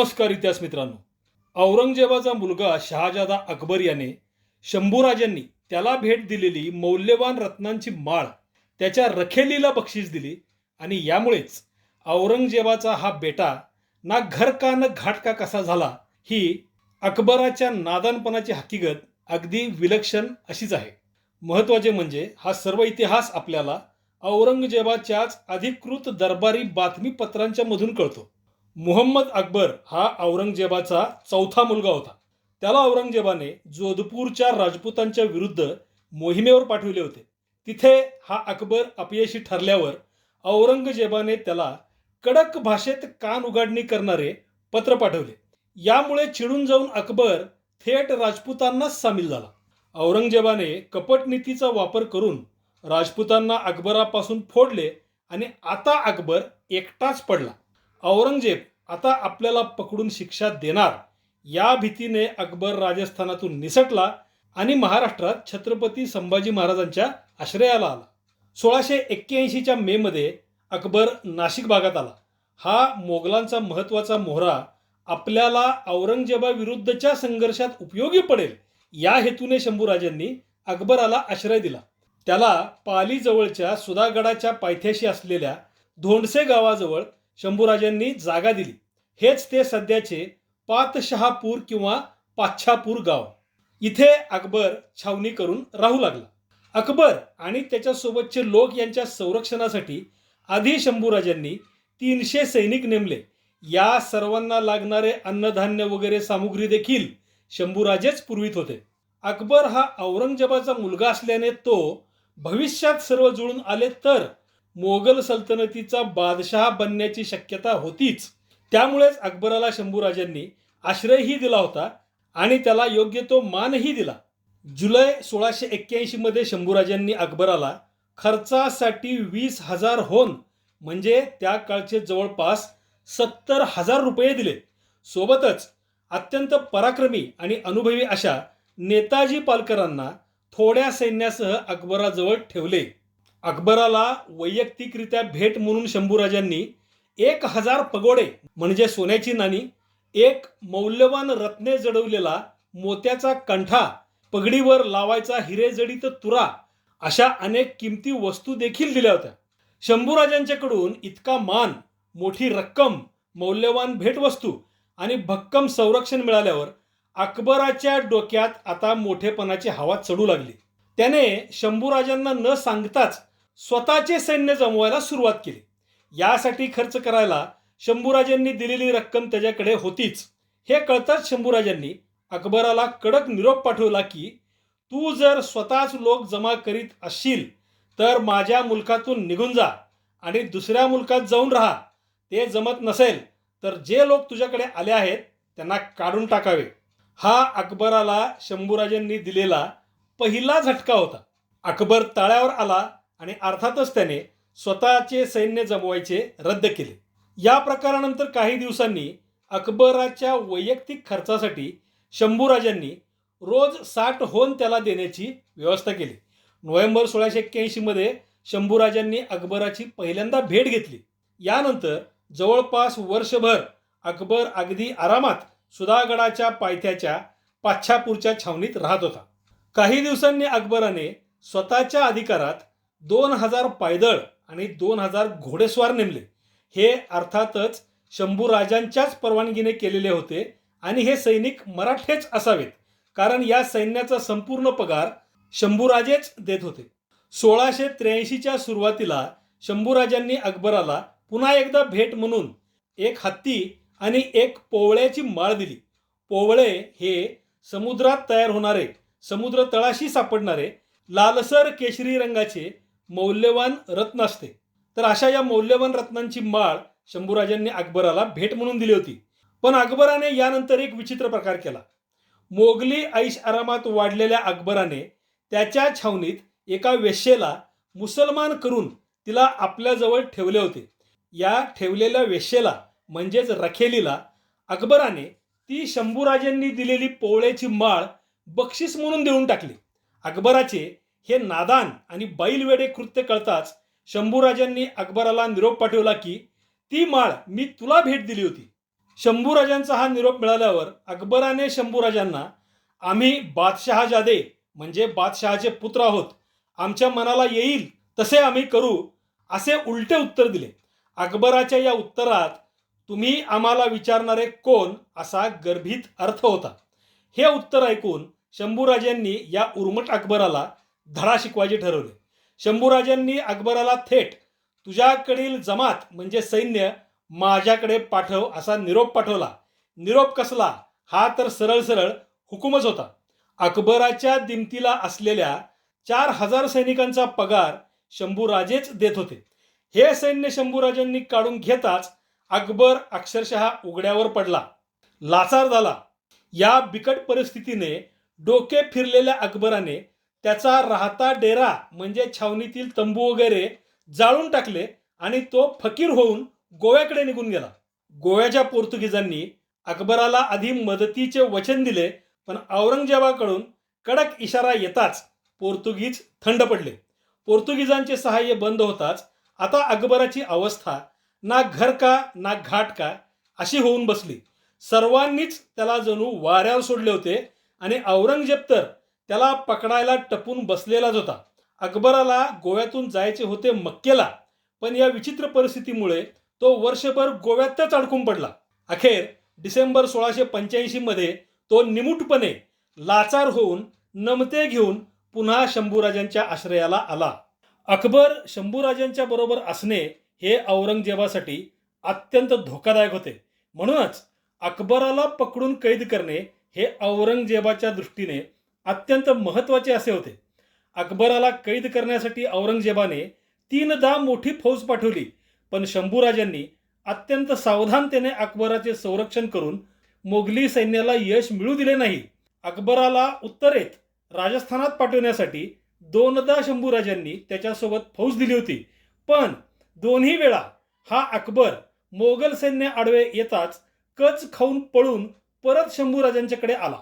नमस्कार इतिहास मित्रांनो. औरंगजेबाचा मुलगा शहाजादा अकबर याने शंभूराजांनी त्याला भेट दिलेली मौल्यवान रत्नांची माळ त्याच्या रखेलीला बक्षीस दिली आणि यामुळेच औरंगजेबाचा हा बेटा ना घर का न घाट का कसा झाला ही अकबराच्या नादानपणाची हकीकत अगदी विलक्षण अशीच आहे. महत्त्वाचे म्हणजे हा सर्व इतिहास आपल्याला औरंगजेबाच्याच अधिकृत दरबारी बातमीपत्रांच्या मधून कळतो. मुहम्मद अकबर हा औरंगजेबाचा चौथा मुलगा होता. त्याला औरंगजेबाने जोधपूरच्या राजपुतांच्या विरुद्ध मोहिमेवर पाठविले होते. तिथे हा अकबर अपयशी ठरल्यावर औरंगजेबाने त्याला कडक भाषेत कान उघाडणी करणारे पत्र पाठवले. यामुळे चिडून जाऊन अकबर थेट राजपुतांनाच सामील झाला. औरंगजेबाने कपटनीतीचा वापर करून राजपुतांना अकबरापासून फोडले आणि आता अकबर एकटाच पडला. औरंगजेब आता आपल्याला पकडून शिक्षा देणार या भीतीने अकबर राजस्थानातून निसटला आणि महाराष्ट्रात छत्रपती संभाजी महाराजांच्या आश्रयाला आला. सोळाशे एक्क्याऐंशीच्या मेमध्ये अकबर नाशिक भागात आला. हा मोगलांचा महत्त्वाचा मोहरा आपल्याला औरंगजेबाविरुद्धच्या संघर्षात उपयोगी पडेल या हेतूने शंभूराजांनी अकबराला आश्रय दिला. त्याला पालीजवळच्या सुधागडाच्या पायथ्याशी असलेल्या धोंडसे गावाजवळ शंभूराजांनी जागा दिली. हेच ते सध्याचे पातशहापूर किंवा पाच्छापूर गाव. इथे अकबर छावणी करून राहू लागला. अकबर आणि त्याच्यासोबतचे लोक यांच्या संरक्षणासाठी आधी शंभूराजांनी तीनशे सैनिक नेमले. या सर्वांना लागणारे अन्नधान्य वगैरे सामुग्री देखील शंभूराजेच पुरवित होते. अकबर हा औरंगजेबाचा मुलगा असल्याने तो भविष्यात सर्व जुळून आले तर मोगल सल्तनतीचा बादशहा बनण्याची शक्यता होतीच. त्यामुळेच अकबराला शंभूराजांनी आश्रयही दिला होता आणि त्याला योग्य तो मानही दिला. जुलै सोळाशे एक्क्याऐंशीमध्ये शंभूराजांनी अकबराला खर्चासाठी वीस हजार होन म्हणजे त्या काळचे जवळपास सत्तर हजार रुपये दिले. सोबतच अत्यंत पराक्रमी आणि अनुभवी अशा नेताजी पालकरांना थोड्या सैन्यासह अकबराजवळ ठेवले. अकबराला वैयक्तिकरित्या भेट म्हणून शंभूराजांनी एक हजार पगोडे म्हणजे सोन्याची नाणी एक मौल्यवान रत्ने जडवलेला मोत्याचा कंठा पगडीवर लावायचा हिरेजडीत तुरा अशा अनेक किमती वस्तू देखील दिल्या होत्या. शंभूराजांच्याकडून इतका मान मोठी रक्कम मौल्यवान भेटवस्तू आणि भक्कम संरक्षण मिळाल्यावर अकबराच्या डोक्यात आता मोठेपणाची हवा चढू लागली. त्याने शंभूराजांना न सांगताच स्वतःचे सैन्य जमवायला सुरुवात केली. यासाठी खर्च करायला शंभूराजांनी दिलेली रक्कम त्याच्याकडे होतीच. हे कळताच शंभूराजांनी अकबराला कडक निरोप पाठवला की तू जर स्वतःच लोक जमा करीत असशील तर माझ्या मुलकातून निघून जा आणि दुसऱ्या मुलकात जाऊन राहा. ते जमत नसेल तर जे लोक तुझ्याकडे आले आहेत त्यांना काढून टाकावे. हा अकबराला शंभूराजांनी दिलेला पहिला झटका होता. अकबर तळ्यावर आला आणि अर्थातच त्याने स्वतःचे सैन्य जमवायचे रद्द केले. या प्रकारानंतर काही दिवसांनी अकबराच्या वैयक्तिक खर्चासाठी शंभूराजांनी रोज साठ होन त्याला देण्याची व्यवस्था केली. नोव्हेंबर सोळाशे एक्क्याऐंशीमध्ये शंभूराजांनी अकबराची पहिल्यांदा भेट घेतली. यानंतर जवळपास वर्षभर अकबर अगदी आरामात सुधागडाच्या पायथ्याच्या पाच्छापूरच्या छावणीत राहत होता. काही दिवसांनी अकबराने स्वतःच्या अधिकारात दोन हजार पायदळ आणि दोन हजार घोडेस्वार नेमले. हे अर्थातच शंभूराजांच्याच परवानगीने केलेले होते आणि हे सैनिक मराठेच असावेत कारण या सैन्याचा संपूर्ण पगार शंभूराजेच देत होते. सोळाशे त्र्याऐंशीच्या सुरुवातीला शंभूराजांनी अकबराला पुन्हा एकदा भेट म्हणून एक हत्ती आणि एक पोवळ्याची माळ दिली. पोवळे हे समुद्रात तयार होणारे समुद्र तळाशी सापडणारे लालसर केशरी रंगाचे मौल्यवान रत्न असते. तर अशा या मौल्यवान रत्नांची माळ शंभूराजांनी अकबराला भेट म्हणून दिली होती. पण अकबराने यानंतर एक विचित्र प्रकार केला. मोगली ऐश आरामात वाढलेल्या अकबराने त्याच्या छावणीत एका वेश्येला मुसलमान करून तिला आपल्याजवळ ठेवले होते. या ठेवलेल्या वेश्येला म्हणजेच रखेलीला अकबराने ती शंभूराजांनी दिलेली पोवळ्याची माळ बक्षीस म्हणून देऊन टाकली. अकबराचे हे नादान आणि बैलवेडे कृत्य कळताच शंभूराजांनी अकबराला निरोप पाठवला की ती माळ मी तुला भेट दिली होती. शंभूराजांचा हा निरोप मिळाल्यावर अकबराने शंभूराजांना आम्ही बादशहाजादे म्हणजे बादशहाचे पुत्र आहोत. आमच्या मनाला येईल तसे आम्ही करू असे उलटे उत्तर दिले. अकबराच्या या उत्तरात तुम्ही आम्हाला विचारणारे कोण? असा गर्भित अर्थ होता. हे उत्तर ऐकून शंभूराजांनी या उर्मट अकबराला धडा शिकवायचे ठरवले. शंभूराजांनी अकबराला थेट तुझ्याकडील जमात म्हणजे सैन्य माझ्याकडे पाठव असा निरोप पाठवला. निरोप कसला? हा तर सरळ सरळ हुकूमच होता. अकबराच्या दिमतीला असलेल्या चार हजार सैनिकांचा पगार शंभूराजेच देत होते. हे सैन्य शंभूराजांनी काढून घेताच अकबर अक्षरशः उघड्यावर पडला. लाचार झाला. या बिकट परिस्थितीने डोके फिरलेल्या अकबराने त्याचा राहता डेरा म्हणजे छावणीतील तंबू वगैरे जाळून टाकले आणि तो फकीर होऊन गोव्याकडे निघून गेला. गोव्याच्या पोर्तुगीजांनी अकबराला आधी मदतीचे वचन दिले पण औरंगजेबाकडून कडक इशारा येताच पोर्तुगीज थंड पडले. पोर्तुगीजांचे सहाय्य बंद होताच आता अकबराची अवस्था ना घर का ना घाट का अशी होऊन बसली. सर्वांनीच त्याला जणू वाऱ्यावर सोडले होते आणि औरंगजेब तर त्याला पकडायला टपून बसलेलाच होता. अकबराला गोव्यातून जायचे होते मक्केला पण या विचित्र परिस्थितीमुळे तो वर्षभर गोव्यातच अडकून पडला. अखेर डिसेंबर सोळाशे पंच्याऐंशीमध्ये तो निमूटपणे लाचार होऊन नमते घेऊन पुन्हा शंभूराजांच्या आश्रयाला आला. अकबर शंभूराजांच्या बरोबर असणे हे औरंगजेबासाठी अत्यंत धोकादायक होते. म्हणूनच अकबराला पकडून कैद करणे हे औरंगजेबाच्या दृष्टीने अत्यंत महत्त्वाचे असे होते. अकबराला कैद करण्यासाठी औरंगजेबाने तीनदा मोठी फौज पाठवली पण शंभूराजांनी अत्यंत सावधानतेने अकबराचे संरक्षण करून मोगली सैन्याला यश मिळू दिले नाही. अकबराला उत्तरेत राजस्थानात पाठवण्यासाठी दोनदा शंभूराजांनी त्याच्यासोबत फौज दिली होती पण दोन्ही वेळा हा अकबर मोगल सैन्य आडवे येताच कच खाऊन पळून परत शंभूराजांच्याकडे आला.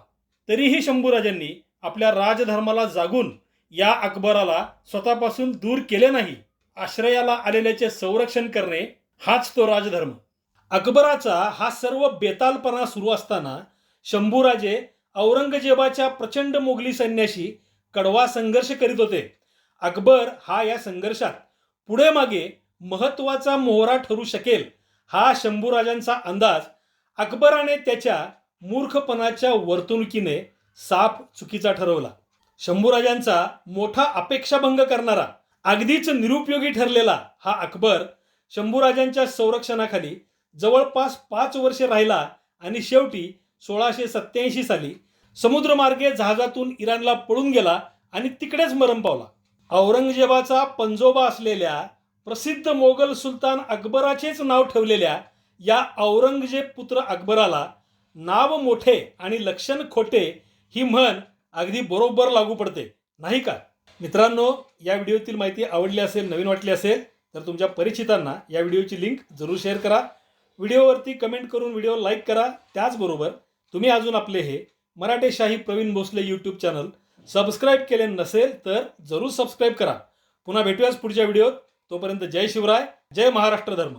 तरीही शंभूराजांनी आपल्या राजधर्माला जागून या अकबराला स्वतःपासून दूर केले नाही आश्रयाला आलेल्याचे संरक्षण करणे हाच तो राजधर्म. अकबराचा हा सर्व बेतालपणा सुरू असताना शंभूराजे औरंगजेबाच्या प्रचंड मोगली सैन्याशी कडवा संघर्ष करीत होते. अकबर हा या संघर्षात पुढे मागे महत्त्वाचा मोहरा ठरू शकेल हा शंभूराजांचा अंदाज अकबराने त्याच्या मूर्खपणाच्या वर्तणुकीने साप चुकीचा ठरवला. शंभूराजांचा मोठा अपेक्षाभंग करणारा अगदीच निरुपयोगी ठरलेला हा अकबर शंभूराजांच्या संरक्षणाखाली जवळपास पाच वर्षे राहिला आणि शेवटी सोळाशे सत्याऐंशी साली समुद्रमार्गे जहाजातून इराणला पळून गेला आणि तिकडेच मरण पावला. औरंगजेबाचा पंजोबा असलेल्या प्रसिद्ध मोगल सुलतान अकबराचेच नाव ठेवलेल्या या औरंगजेब पुत्र अकबराला नाव मोठे आणि लक्षण खोटे ही म्हण अगदी बरोबर लागू पडते. नाही का? मित्रांनो या व्हिडिओतील माहिती आवडली असेल नवीन वाटली असेल तर तुमच्या परिचितांना या व्हिडिओची लिंक जरूर शेअर करा. व्हिडिओवरती कमेंट करून व्हिडिओ लाईक करा. त्याचबरोबर तुम्ही अजून आपले हे Marathe Shahi Pravin Bhosale YouTube channel subscribe केले नसेल तर जरूर सबस्क्राईब करा. पुन्हा भेटूयाच पुढच्या व्हिडिओत. तोपर्यंत जय शिवराय जय महाराष्ट्र धर्म.